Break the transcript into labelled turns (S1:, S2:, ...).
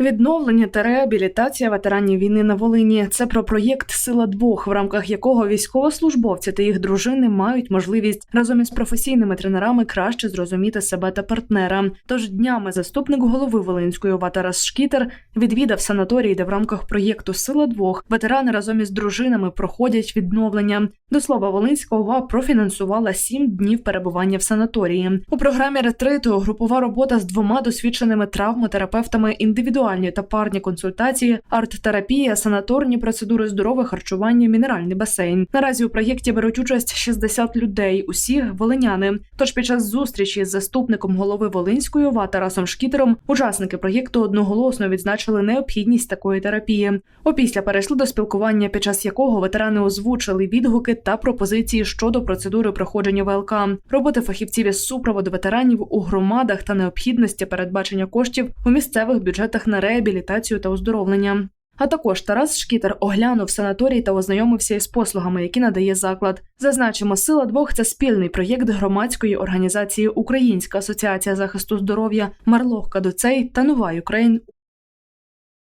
S1: Відновлення та реабілітація ветеранів війни на Волині це про проєкт Сила двох, в рамках якого військовослужбовці та їх дружини мають можливість разом із професійними тренерами краще зрозуміти себе та партнера. Тож днями заступник голови Волинської ОВА Тарас Шкітер відвідав санаторій, де в рамках проєкту Сила двох ветерани разом із дружинами проходять відновлення. До слова, Волинська ОВА профінансувала сім днів перебування в санаторії. У програмі ретриту групова робота з двома досвідченими травмотерапевтами, індивідуальні та парні консультації, арт-терапія, санаторні процедури здорове харчування, мінеральний басейн. Наразі у проєкті беруть участь 60 людей, усі волиняни. Тож під час зустрічі з заступником голови Волинської ОВА Тарасом Шкітером учасники проєкту одноголосно відзначили необхідність такої терапії. Опісля перейшли до спілкування, під час якого ветерани озвучили відгуки та пропозиції щодо процедури проходження ВЛК, роботи фахівців із супроводу ветеранів у громадах та необхідності передбачення коштів у місцевих бюджетах на реабілітацію та оздоровлення. А також Тарас Шкітер оглянув санаторій та ознайомився із послугами, які надає заклад. Зазначимо, сила двох це спільний проєкт громадської організації Українська асоціація захисту здоров'я, Марлох Кадуцей та Нова Україн